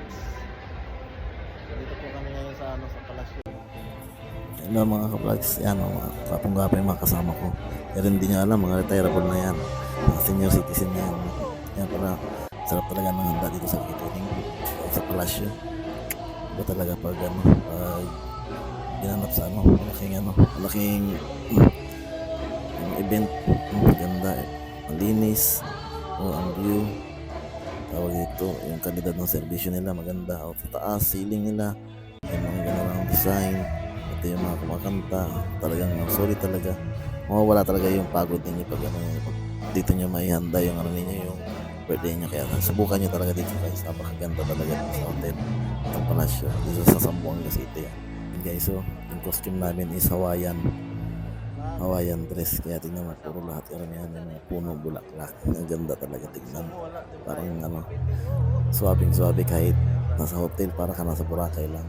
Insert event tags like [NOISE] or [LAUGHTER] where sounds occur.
vlogs. Dito po kami ngayon sa ano sa palasyo. Hello mga ka-vlogs, yan o, mga kapong yung mga kasama ko. Pero hindi nyo alam, mga retirable na yan. Mga senior citizen na yan. Yan pala, sarap talaga ng handa dito sa catering. Sa palasyo. Iba talaga pag ano, pag ginanap sa ano, malaking ano, malaking [CLEARS THROAT] yung event, mm, ganda eh. Malinis, o ang view. Tawag dito, yung kalidad ng serbisyo nila maganda. O sa taas, ceiling nila, yung mga ganun design ito yung mga kumakanta talagang sorry talaga. Mawawala talaga yung pagod ninyo pag ano dito nyo maihanda yung ano ninyo yung birthday nyo. Kaya subukan nyo talaga dito guys. Napakaganda talaga sa hotel itong palasyo dito sa Sambuanga City. And guys so yung costume namin is Hawaiian Hawaiian dress kaya tingnan mo puro lahat karamihan yung mga puno bulaklak. Ang ganda talaga tignan. Parang ano swabing swabe kahit nasa hotel para ka nasa Boracay lang